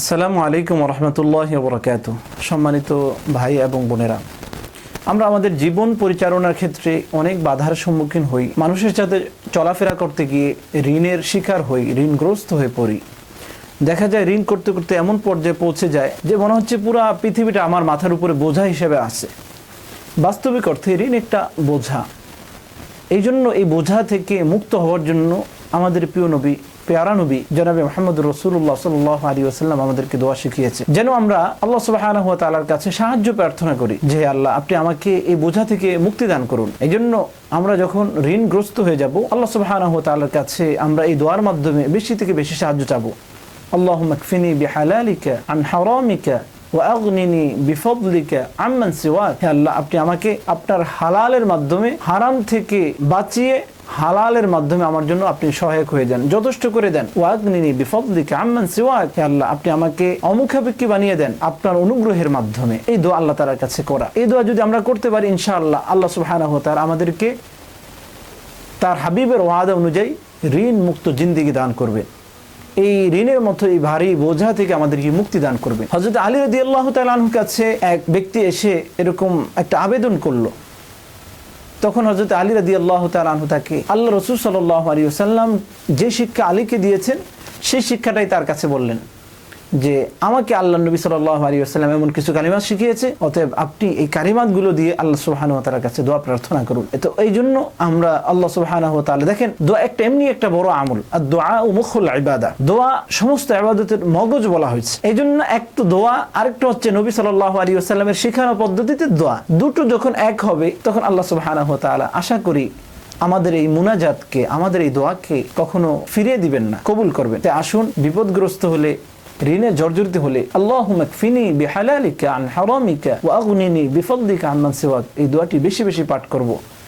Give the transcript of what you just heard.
আসসালামু আলাইকুম রহমতুল্লাহ বরকাত সম্মানিত ভাই এবং বোনেরা, আমরা আমাদের জীবন পরিচালনার ক্ষেত্রে অনেক বাধার সম্মুখীন হই। মানুষের সাথে চলাফেরা করতে গিয়ে ঋণের শিকার হই, ঋণগ্রস্ত হয়ে পড়ি। দেখা যায় ঋণ করতে করতে এমন পর্যায়ে পৌঁছে যায় যে মনে হচ্ছে পুরো পৃথিবীটা আমার মাথার উপরে বোঝা হিসেবে আছে। বাস্তবিক অর্থে ঋণ একটা বোঝা। এই জন্য এই বোঝা থেকে মুক্ত হওয়ার জন্য আমাদের প্রিয় নবী, পেয়ারা নবী, জনাবে মোহাম্মদ রসুল্লাহ সাল্লাহ আলী আসাল্লাম আমাদেরকে দোয়া শিখিয়েছে। যেন আমরা আল্লাহ সুবাহ তালার কাছে সাহায্য প্রার্থনা করি যে আল্লাহ, আপনি আমাকে এই বোঝা থেকে মুক্তি দান করুন। এই জন্য আমরা যখন ঋণগ্রস্ত হয়ে যাব, আল্লাহ সুবাহ তালার কাছে আমরা এই দোয়ার মাধ্যমে বেশি থেকে বেশি সাহায্য চাবো। আল্লাহ মকফিনি বিহালালিকা আন হারামিকা ওয়াগনিনি বিফদলিকা আম্মান সিওয়াক। হে আল্লাহ, আপনি আমাকে আপনার হালালের মাধ্যমে, হারাম থেকে বাঁচিয়ে হালালের মাধ্যমে আমার জন্য আপনি সহায়ক হয়ে যান, যথেষ্ট করে দেন। ওয়াগনিনি বিফদলিকা আম্মান সিওয়াক। হে আল্লাহ, আপনি আমাকে অমুখাপেক্ষী বানিয়ে দেন আপনার অনুগ্রহের মাধ্যমে। এই দোয়া আল্লাহ তাআলার কাছে করা। এই দোয়া যদি আমরা করতে পারি, ইনশাআল্লাহ আল্লাহ সুবহানাহু ওয়া তাআলা আমাদেরকে তার হাবিবের ওয়াদা অনুযায়ী ঋণ মুক্ত জিন্দিগি দান করবে। এই ঋণের মতো এই ভারী বোঝা থেকে আমাদেরকে মুক্তি দান করবে। হজরত আলী রদি আল্লাহ তালুর কাছে এক ব্যক্তি এসে এরকম একটা আবেদন করল। তখন হজরত আলী রদি আল্লাহ তালু তাকে, আল্লাহ রসুল সাল্লাহ আলী সাল্লাম যে শিক্ষা আলীকে দিয়েছেন, সেই শিক্ষাটাই তার কাছে বললেন। যে আমাকে আল্লাহ নবী সাল্লাহ আলী আসসালাম এমন কিছু কালিমাত শিখিয়েছে, অতএব আপনি এই কালিমাতগুলো দিয়ে আল্লাহ সুবাহান কাছে দোয়া প্রার্থনা করুন। তো এই জন্য আমরা আল্লাহ সুবাহান তাহলে দেখেন দোয়া একটা এমনি একটা বড় আমল আর দোয়া ও মুখুল ইবাদা। দোয়া সমস্ত ইবাদতের মগজ বলা হয়েছে। এই জন্য এক তো দোয়া, আরেকটা হচ্ছে নবী সাল্লাহ আলী আসসালামের শিখানো পদ্ধতিতে দোয়া। দুটো যখন এক হবে, তখন আল্লাহ সুবাহান তালা আশা করি আমাদের এই মুনাজাতকে, আমাদের এই দোয়াকে কখনো ফিরিয়ে দিবেন না, কবুল করবেন। তাই আসুন, বিপদগ্রস্ত হলে ঋণে জর্জরিত হলে আল্লাহ ফিনি বিহালালিকা আন হারামিকা ওয়া আগনিনি বিফদলিকা আম্মান সিওয়াক। এই দোয়াটি বেশি বেশি পাঠ করব।